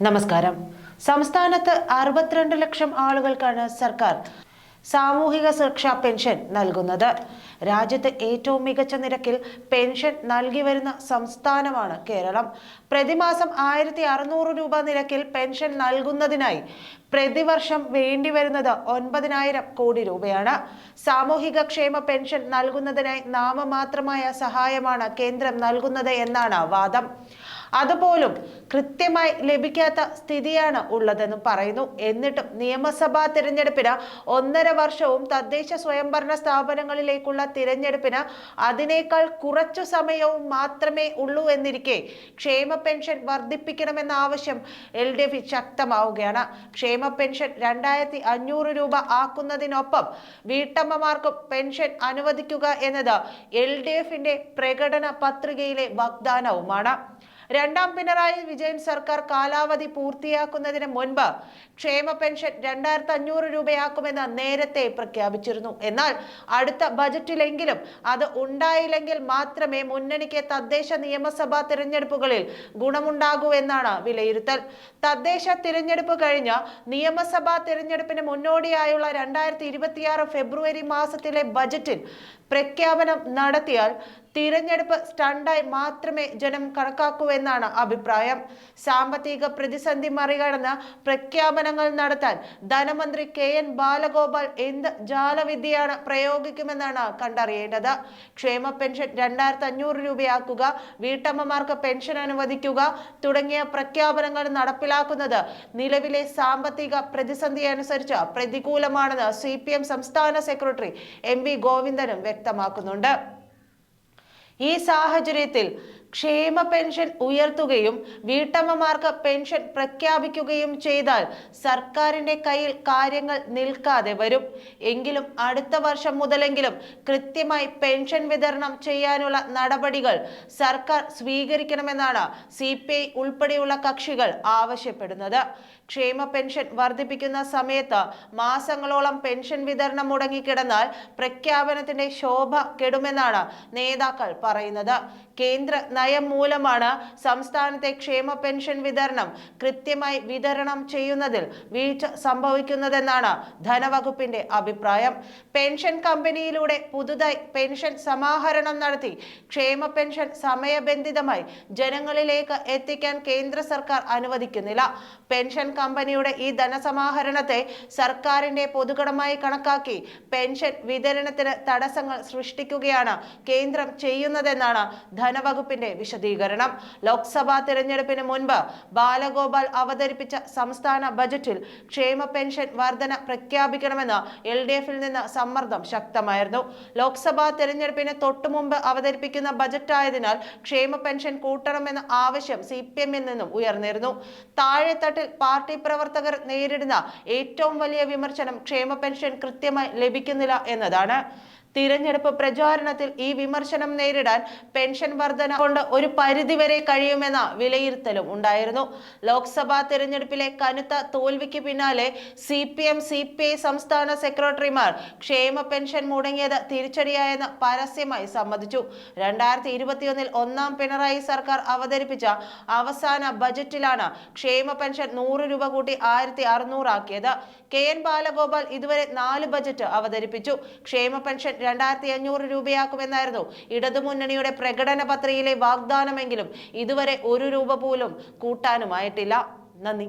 നമസ്കാരം. സംസ്ഥാനത്ത് അറുപത്തിരണ്ട് ലക്ഷം ആളുകൾക്കാണ് സർക്കാർ സാമൂഹിക സുരക്ഷാ പെൻഷൻ നൽകുന്നത്. രാജ്യത്ത് ഏറ്റവും മികച്ച നിരക്കിൽ പെൻഷൻ നൽകി വരുന്ന സംസ്ഥാനമാണ് കേരളം. പ്രതിമാസം ആയിരത്തി അറുന്നൂറ് രൂപ നിരക്കിൽ പെൻഷൻ നൽകുന്നതിനായി പ്രതിവർഷം വേണ്ടി വരുന്നത് ഒൻപതിനായിരം കോടി രൂപയാണ്. സാമൂഹിക ക്ഷേമ പെൻഷൻ നൽകുന്നതിനായി നാമമാത്രമായ സഹായമാണ് കേന്ദ്രം നൽകുന്നത് എന്നാണ് വാദം. അതുപോലും കൃത്യമായി ലഭിക്കാത്ത സ്ഥിതിയാണ് ഉള്ളതെന്നും പറയുന്നു. എന്നിട്ടും നിയമസഭാ തിരഞ്ഞെടുപ്പിന് ഒന്നര വർഷവും തദ്ദേശ സ്വയംഭരണ സ്ഥാപനങ്ങളിലേക്കുള്ള തിരഞ്ഞെടുപ്പിന് അതിനേക്കാൾ കുറച്ചു സമയവും മാത്രമേ ഉള്ളൂ എന്നിരിക്കെ ക്ഷേമ പെൻഷൻ വർദ്ധിപ്പിക്കണമെന്ന ആവശ്യം എൽ ഡി എഫ് ശക്തമാവുകയാണ്. ക്ഷേമ പെൻഷൻ രണ്ടായിരത്തി അഞ്ഞൂറ് രൂപ ആക്കുന്നതിനൊപ്പം വീട്ടമ്മമാർക്കും പെൻഷൻ അനുവദിക്കുക എന്നത് എൽ ഡി എഫിന്റെ പ്രകടന പത്രികയിലെ വാഗ്ദാനവുമാണ്. രണ്ടാം പിണറായി വിജയൻ സർക്കാർ കാലാവധി പൂർത്തിയാക്കുന്നതിന് മുൻപ് ക്ഷേമ പെൻഷൻ രണ്ടായിരത്തി അഞ്ഞൂറ് രൂപയാക്കുമെന്ന് നേരത്തെ പ്രഖ്യാപിച്ചിരുന്നു. എന്നാൽ അടുത്ത ബജറ്റിലെങ്കിലും അത് ഉണ്ടായില്ലെങ്കിൽ മാത്രമേ മുന്നണിക്ക് തദ്ദേശ നിയമസഭാ തിരഞ്ഞെടുപ്പുകളിൽ ഗുണമുണ്ടാകൂ എന്നാണ് വിലയിരുത്തൽ. തദ്ദേശ തിരഞ്ഞെടുപ്പ് കഴിഞ്ഞ നിയമസഭാ തിരഞ്ഞെടുപ്പിന് മുന്നോടിയായുള്ള രണ്ടായിരത്തി ഫെബ്രുവരി മാസത്തിലെ ബജറ്റിൽ പ്രഖ്യാപനം നടത്തിയാൽ തിരഞ്ഞെടുപ്പ് സ്റ്റണ്ടായി മാത്രമേ ജനം കണക്കാക്കൂ എന്നാണ് അഭിപ്രായം. സാമ്പത്തിക പ്രതിസന്ധി മറികടന്ന് പ്രഖ്യാപനങ്ങൾ നടത്താൻ ധനമന്ത്രി കെ എൻ ബാലഗോപാൽ എന്ത് ജാലവിദ്യയാണ് പ്രയോഗിക്കുമെന്നാണ് കണ്ടറിയേണ്ടത്. ക്ഷേമ പെൻഷൻ രണ്ടായിരത്തി അഞ്ഞൂറ് രൂപയാക്കുക വീട്ടമ്മമാർക്ക് പെൻഷൻ അനുവദിക്കുക തുടങ്ങിയ പ്രഖ്യാപനങ്ങൾ നടപ്പിലാക്കുന്നത് നിലവിലെ സാമ്പത്തിക പ്രതിസന്ധി അനുസരിച്ച് പ്രതികൂലമാണെന്ന് സി സംസ്ഥാന സെക്രട്ടറി എം വി ഗോവിന്ദനും വ്യക്തമാക്കുന്നുണ്ട്. ഈ സാഹചര്യത്തിൽ ക്ഷേമ പെൻഷൻ ഉയർത്തുകയും വീട്ടമ്മമാർക്ക് പെൻഷൻ പ്രഖ്യാപിക്കുകയും ചെയ്താൽ സർക്കാരിന്റെ കയ്യിൽ കാര്യങ്ങൾ നിൽക്കാതെ വരും. എങ്കിലും അടുത്ത വർഷം മുതലെങ്കിലും കൃത്യമായി പെൻഷൻ വിതരണം ചെയ്യാനുള്ള നടപടികൾ സർക്കാർ സ്വീകരിക്കണമെന്നാണ് സി പി ഐ ഉൾപ്പെടെയുള്ള കക്ഷികൾ ആവശ്യപ്പെടുന്നത്. ക്ഷേമ പെൻഷൻ വർദ്ധിപ്പിക്കുന്ന സമയത്ത് മാസങ്ങളോളം പെൻഷൻ വിതരണം മുടങ്ങിക്കിടന്നാൽ പ്രഖ്യാപനത്തിന്റെ ശോഭ കെടുമെന്നാണ് നേതാക്കൾ പറയുന്നത്. കേന്ദ്ര നയം മൂലമാണ് സംസ്ഥാനത്തെ ക്ഷേമ പെൻഷൻ വിതരണം കൃത്യമായി വിതരണം ചെയ്യുന്നതിൽ വീഴ്ച സംഭവിക്കുന്നതെന്നാണ് ധനവകുപ്പിന്റെ അഭിപ്രായം. പെൻഷൻ കമ്പനിയിലൂടെ പുതുതായി പെൻഷൻ സമാഹരണം നടത്തി ക്ഷേമ പെൻഷൻ സമയബന്ധിതമായി ജനങ്ങളിലേക്ക് എത്തിക്കാൻ കേന്ദ്ര സർക്കാർ അനുവദിക്കുന്നില്ല. പെൻഷൻ കമ്പനിയുടെ ഈ ധനസമാഹരണത്തെ സർക്കാരിന്റെ പൊതുകടമായി കണക്കാക്കി പെൻഷൻ വിതരണത്തിന് തടസ്സങ്ങൾ സൃഷ്ടിക്കുകയാണ് കേന്ദ്രം ചെയ്യുന്നതെന്നാണ് ധനവകുപ്പിന്റെ വിശദീകരണം. ലോക്സഭാ തിരഞ്ഞെടുപ്പിന് മുൻപ് ബാലഗോപാൽ അവതരിപ്പിച്ച സംസ്ഥാന ബജറ്റിൽ ക്ഷേമ പെൻഷൻ വർധന പ്രഖ്യാപിക്കണമെന്ന് എൽ ഡി എഫിൽ നിന്ന് സമ്മർദ്ദം ശക്തമായിരുന്നു. ലോക്സഭാ തിരഞ്ഞെടുപ്പിന് തൊട്ടുമുമ്പ് അവതരിപ്പിക്കുന്ന ബജറ്റായതിനാൽ ക്ഷേമ പെൻഷൻ കൂട്ടണമെന്ന ആവശ്യം സി പി എമ്മിൽ നിന്നും ഉയർന്നിരുന്നു. താഴെത്തട്ടിൽ പാർട്ടി പ്രവർത്തകർ നേരിടുന്ന ഏറ്റവും വലിയ വിമർശനം ക്ഷേമ പെൻഷൻ കൃത്യമായി ലഭിക്കുന്നില്ല എന്നതാണ്. തിരഞ്ഞെടുപ്പ് പ്രചാരണത്തിൽ ഈ വിമർശനം നേരിടാൻ പെൻഷൻ വർധന കൊണ്ട് ഒരു പരിധിവരെ കഴിയുമെന്ന വിലയിരുത്തലും ഉണ്ടായിരുന്നു. ലോക്സഭാ തിരഞ്ഞെടുപ്പിലെ കനത്ത തോൽവിക്ക് പിന്നാലെ C P M C P I സംസ്ഥാന സെക്രട്ടറിമാർ ക്ഷേമ പെൻഷൻ മുടങ്ങിയത് തിരിച്ചടിയായെന്ന് പരസ്യമായി സമ്മതിച്ചു. രണ്ടായിരത്തി ഇരുപത്തിയൊന്നിൽ ഒന്നാം പിണറായി സർക്കാർ അവതരിപ്പിച്ച അവസാന ബജറ്റിലാണ് ക്ഷേമ പെൻഷൻ നൂറ് രൂപ കൂട്ടി ആയിരത്തി അറുന്നൂറാക്കിയത് കെ എൻ ബാലഗോപാൽ ഇതുവരെ നാല് ബജറ്റ് അവതരിപ്പിച്ചു. ക്ഷേമ പെൻഷൻ രണ്ടായിരത്തി അഞ്ഞൂറ് രൂപയാക്കുമെന്നായിരുന്നു ഇടതുമുന്നണിയുടെ പ്രകടന പത്രികയിലെ വാഗ്ദാനമെങ്കിലും ഇതുവരെ ഒരു രൂപ പോലും കൂട്ടാനുമായിട്ടില്ല. നന്ദി.